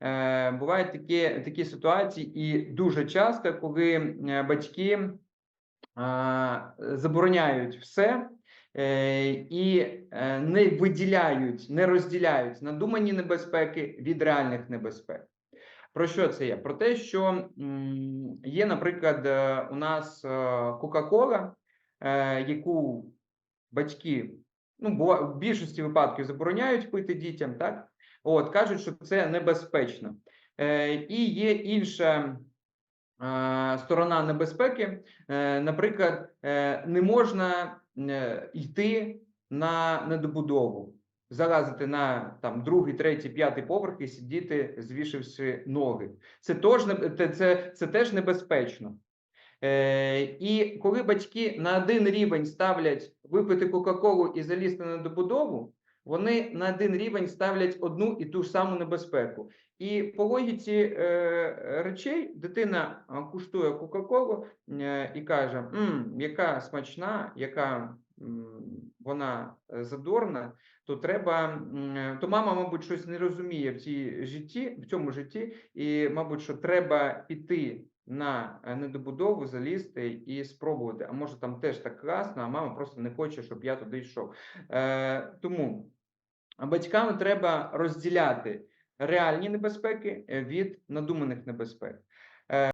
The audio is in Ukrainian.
е, бувають такі, такі ситуації, і дуже часто, коли е, батьки а, забороняють все е, і е, не виділяють, не розділяють надумані небезпеки від реальних небезпек. Про що це є? Про те, що є, наприклад, е, у нас е, Кока-Кола, е, яку батьки ну, в більшості випадків забороняють пити дітям, так? От, кажуть, що це небезпечно. Е, і є інша сторона небезпеки. Е, наприклад, е, не можна е, йти на недобудову, залазити на там другий, третій, п'ятий поверх і сидіти, звішивши ноги. Це теж, це, це теж небезпечно. Е, і коли батьки на один рівень ставлять випити Кока-Колу і залізти на добудову, вони на один рівень ставлять одну і ту саму небезпеку. І по логіці е, речей дитина куштує Кока-Колу е, і каже: М, яка смачна, яка м, вона задорна, то треба, то мама, мабуть, щось не розуміє в цій житті, в цьому житті, і, мабуть, що треба піти на е, недобудову, залізти і спробувати. А може там теж так класно, а мама просто не хоче, щоб я туди йшов. Е, тому батькам треба розділяти реальні небезпеки е, від надуманих небезпек.